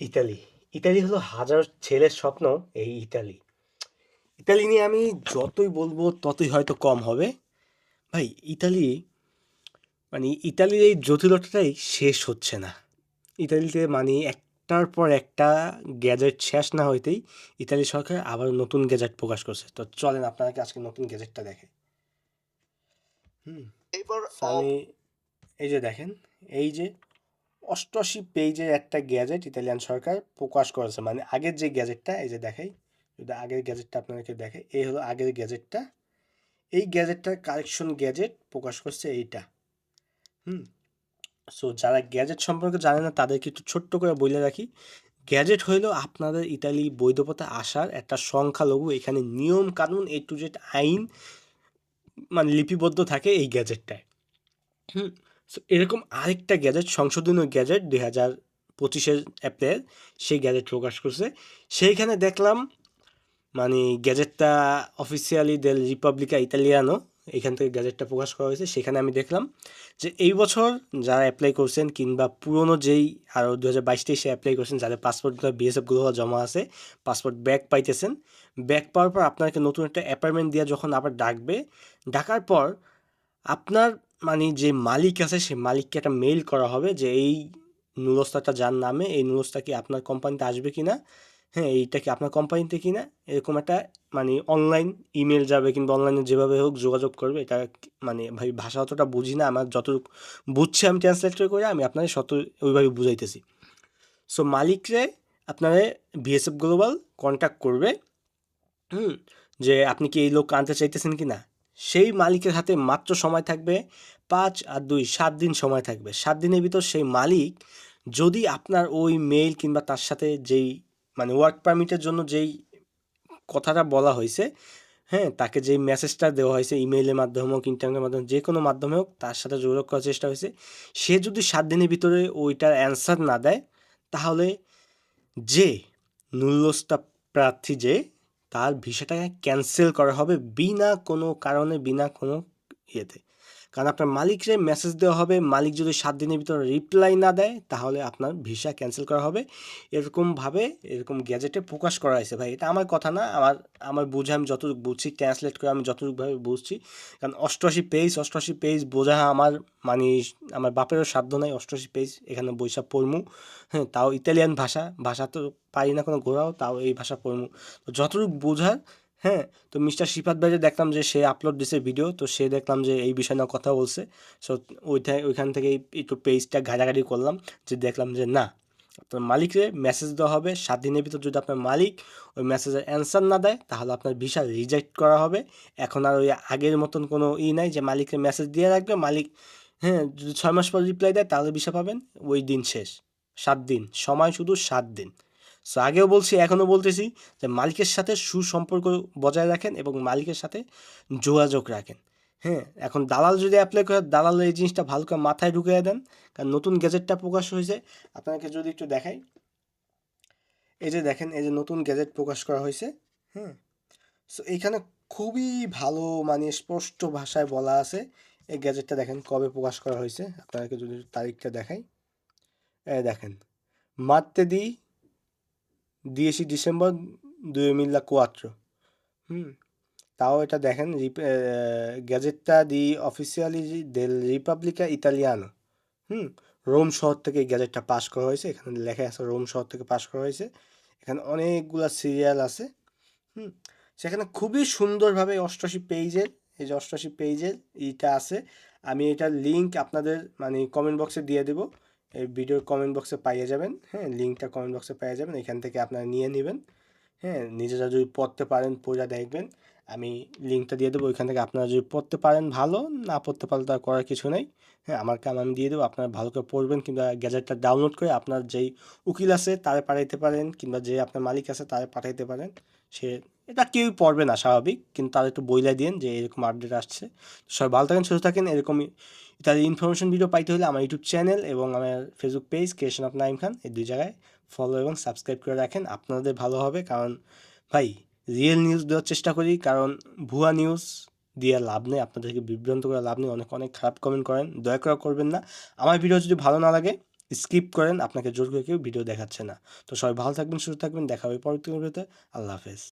Italy. Italy হলো হাজার ছেলের স্বপ্ন এই ইতালি। ইতালি নিয়ে আমি যতই বলব ততই হয়তো কম হবে। ভাই ইতালি মানে ইতালির এই জটিলতাটাই শেষ হচ্ছে না। ইতালিতে মানে একটার পর একটা গ্যাজেট শেষ না হইতেই ইতালি সরকার আবার নতুন গ্যাজেট প্রকাশ করছে। তো চলেন আপনাকে আজকে নতুন গ্যাজেটটা দেখাই। হুম। এই যে দেখেন, এই যে ৮৮ পেজের একটা গ্যাজেট ইতালিয়ান সরকার প্রকাশ করেছে। মানে আগের যে গ্যাজেটটা এই যে দেখাই, যদি আগের গ্যাজেটটা আপনাদেরকে দেখাই, এই হলো আগের গ্যাজেটটা। এই গ্যাজেটটার কারেকশন গ্যাজেট প্রকাশ করছে এইটা। হুম। সো যারা গ্যাজেট সম্পর্কে জানে না তাদেরকে একটু ছোট্ট করে বলে রাখি। গ্যাজেট হইল আপনাদের ইতালি বৈধতা আসার একটা সংখ্যালঘু এখানে নিয়ম কানুন এ টু জেড আইন মানে লিপিবদ্ধ থাকে এই গ্যাজেটটায়। হুম। সো এরকম আরেকটা গ্যাজেট সংশোধনীয় গ্যাজেট ২০২৫ এর এপ্রিল সেই গ্যাজেট প্রকাশ করছে। সেইখানে দেখলাম মানে গ্যাজেটটা অফিসিয়ালি দেল রিপাবলিকা ইতালিয়ানো এখান থেকে গ্যাজেটটা প্রকাশ করা হয়েছে। সেখানে আমি দেখলাম যে এই বছর যারা অ্যাপ্লাই করছেন কিংবা পুরনো যেই আরও ২০২২-২৩ এ অ্যাপ্লাই করছেন যাদের বিএসএফ গ্লোবাল জমা আছে, পাসপোর্ট ব্যাক পাইতেছেন। ব্যাক পাওয়ার পর আপনাকে নতুন একটা অ্যাপয়েন্টমেন্ট দিয়ে যখন আবার ডাকবে, ডাকার পর আপনার মানে যে মালিক আছে সে মালিককে একটা মেইল করা হবে যে এই নুলস্তাটা যার নামে এই নুলস্তা কি আপনার কোম্পানিতে আসবে কিনা? হ্যাঁ, এইটা কি আপনার কোম্পানিতে কি না এরকম একটা মানে অনলাইন ইমেল যাবে কিংবা অনলাইনে যেভাবে হোক যোগাযোগ করবে। এটা মানে ভাই ভাষা অতটা বুঝি না। আমার যতটুকু বুঝছি আমি ট্রান্সলেট করে আমি আপনাদের শত ওইভাবে বুঝাইতেছি। সো মালিকরে আপনারে বিএসএফ গ্লোবাল কন্ট্যাক্ট করবে। হুম? যে আপনি কি এই লোক আনতে চাইতেছেন কিনা? সেই মালিকের হাতে মাত্র সময় থাকবে পাঁচ আর ২ ৭ দিন সময় থাকবে। সাত দিনের ভিতর সেই মালিক যদি আপনার ওই মেইল কিংবা তার সাথে যেই মানে ওয়ার্ক পারমিটের জন্য যেই কথাটা বলা হয়েছে হ্যাঁ? তাকে যেই মেসেজটা দেওয়া হয়েছে ইমেইলের মাধ্যমে হোক, ইন্টারনেটের মাধ্যমে যে কোনো মাধ্যমে হোক তার সাথে যোগাযোগ করার চেষ্টা হয়েছে সে যদি সাত দিনের ভিতরে ওইটার অ্যান্সার না দেয়, তাহলে যে নুল্লস্তা প্রার্থী যে তার ভিসাটাকে ক্যান্সেল করা হবে বিনা কোনো কারণে, বিনা কোনো ইয়েতে। কারণ আপনার মালিকরে মেসেজ দেওয়া হবে, মালিক যদি সাত দিনের ভিতরে রিপ্লাই না দেয়, তাহলে আপনার ভিসা ক্যান্সেল করা হবে। এরকমভাবে এরকম গ্যাজেটে প্রকাশ করা হয়েছে ভাই। এটা আমার কথা না। আমার আমার বুঝে আমি যতটুকু বুঝছি, ট্রান্সলেট করে আমি যতটুকুভাবে বুঝছি। কারণ ৮৮ পেজ, ৮৮ পেজ বোঝা আমার মানে আমার বাপেরও সাধ্য নাই ৮৮ পেজ এখানে বইসা পড়মু। হ্যাঁ, তাও ইতালিয়ান ভাষা। ভাষা তো পারি না কোনো ঘোরাও, তাও এই ভাষা পড়মু। তো যতটুকু বোঝার হ্যাঁ, তো মিস্টার শিফাত ভাইরে দেখলাম যে সে আপলোড দিছে ভিডিও। তো সে দেখলাম যে এই বিষয় নিয়ে কথা বলছে। সো ওইটা ওইখান থেকে একটু পেজটা ঘাটাঘাটি করলাম। যে দেখলাম যে না, আপনার মালিকরে মেসেজ দেওয়া হবে। সাত দিনের ভিতর যদি আপনার মালিক ওই মেসেজের অ্যান্সার না দেয়, তাহলে আপনার ভিসা রিজেক্ট করা হবে। এখন আর ওই আগের মতন কোনো ই নাই যে মালিককে মেসেজ দিয়ে রাখবে। মালিক হ্যাঁ, যদি ছয় মাস পর রিপ্লাই দেয় তাহলে ভিসা পাবেন। ওই দিন শেষ। সাত দিন। সময় শুধু সাত দিন। সো আগেও বলছি, এখনও বলতেছি যে মালিকের সাথে সুসম্পর্ক বজায় রাখেন এবং মালিকের সাথে যোগাযোগ রাখেন। হ্যাঁ, এখন দালাল যদি অ্যাপ্লাই করে দালাল এই জিনিসটা ভালো করে মাথায় ঢুকিয়ে দেন। কারণ নতুন গ্যাজেটটা প্রকাশ হয়েছে। আপনাকে যদি একটু দেখাই। এই যে দেখেন, এই যে নতুন গ্যাজেট প্রকাশ করা হয়েছে। হুম? সো এইখানে খুবই ভালো মানে স্পষ্ট ভাষায় বলা আছে। এই গ্যাজেটটা দেখেন কবে প্রকাশ করা হয়েছে। আপনাকে যদি তারিখটা দেখাই। দেখেন। মার্তেদি 10 ডিসেম্বর 2004 হুম? তাও এটা দেখেন গ্যাজেটটা দি অফিসিয়ালি দেল রিপাবলিকা ইতালিয়ানো। হুম? রোম শহর থেকে এই গ্যাজেটটা পাস করা হয়েছে। এখানে লেখা আছে রোম শহর থেকে পাস করা হয়েছে। এখানে অনেকগুলা সিরিয়াল আছে। হুম? সেখানে খুবই সুন্দরভাবে ৮৮ পেজের এই যে ৮৮ পেজের ইটা আছে। আমি এটার লিঙ্ক আপনাদের মানে কমেন্ট বক্সে দিয়ে দেব। এই ভিডিওর কমেন্ট বক্সে পাইয়ে যাবেন। হ্যাঁ, লিঙ্কটা কমেন্ট বক্সে পাইয়ে যাবেন। এখান থেকে আপনারা নিয়ে নেবেন হ্যাঁ, নিজেরা যদি পড়তে পারেন পইড়া দেখবেন। আমি লিঙ্কটা দিয়ে দেবো। ওইখান থেকে আপনারা যদি পড়তে পারেন ভালো, না পড়তে পারলে তো আর করার কিছু নেই হ্যাঁ, আমার কাম আমি দিয়ে দেবো। আপনারা ভালো করে পড়বেন কিংবা গ্যাজেটটা ডাউনলোড করে আপনার যেই উকিল আছে তারে পাঠাইতে পারেন কিংবা যে আপনার মালিক আছে তারে পাঠাইতে পারেন। সে এটা কেউই পড়বে না স্বাভাবিক। কিন্তু তারে একটু বইলা দিয়েন যে এরকম আপডেট আসছে। সবাই ভালো থাকেন, সুস্থ থাকেন। এরকমই ইত্যাদি ইনফরমেশন ভিডিও পাইতে হলে আমার ইউটিউব চ্যানেল এবং আমার Facebook page creation of Naeem Khan এই দুই জায়গায় ফলো এবং সাবস্ক্রাইব করে রাখেন। আপনাদের ভালো হবে। কারণ ভাই রিয়েল নিউজ দেওয়ার চেষ্টা করি। কারণ ভুয়া নিউজ দিয়ে লাভ নেই। আপনাদেরকে বিভ্রান্ত করে লাভ নেই। অনেক, অনেক খারাপ কমেন্ট করেন। দয়া করে করবেন না। আমার ভিডিও যদি ভালো না লাগে স্কিপ করেন আপনাকে জোর করে কেউ ভিডিও দেখাচ্ছে না তো সবাই ভালো থাকবেন সুস্থ থাকবেন দেখা হবে পরবর্তী ভিডিওতে আল্লাহ হাফেজ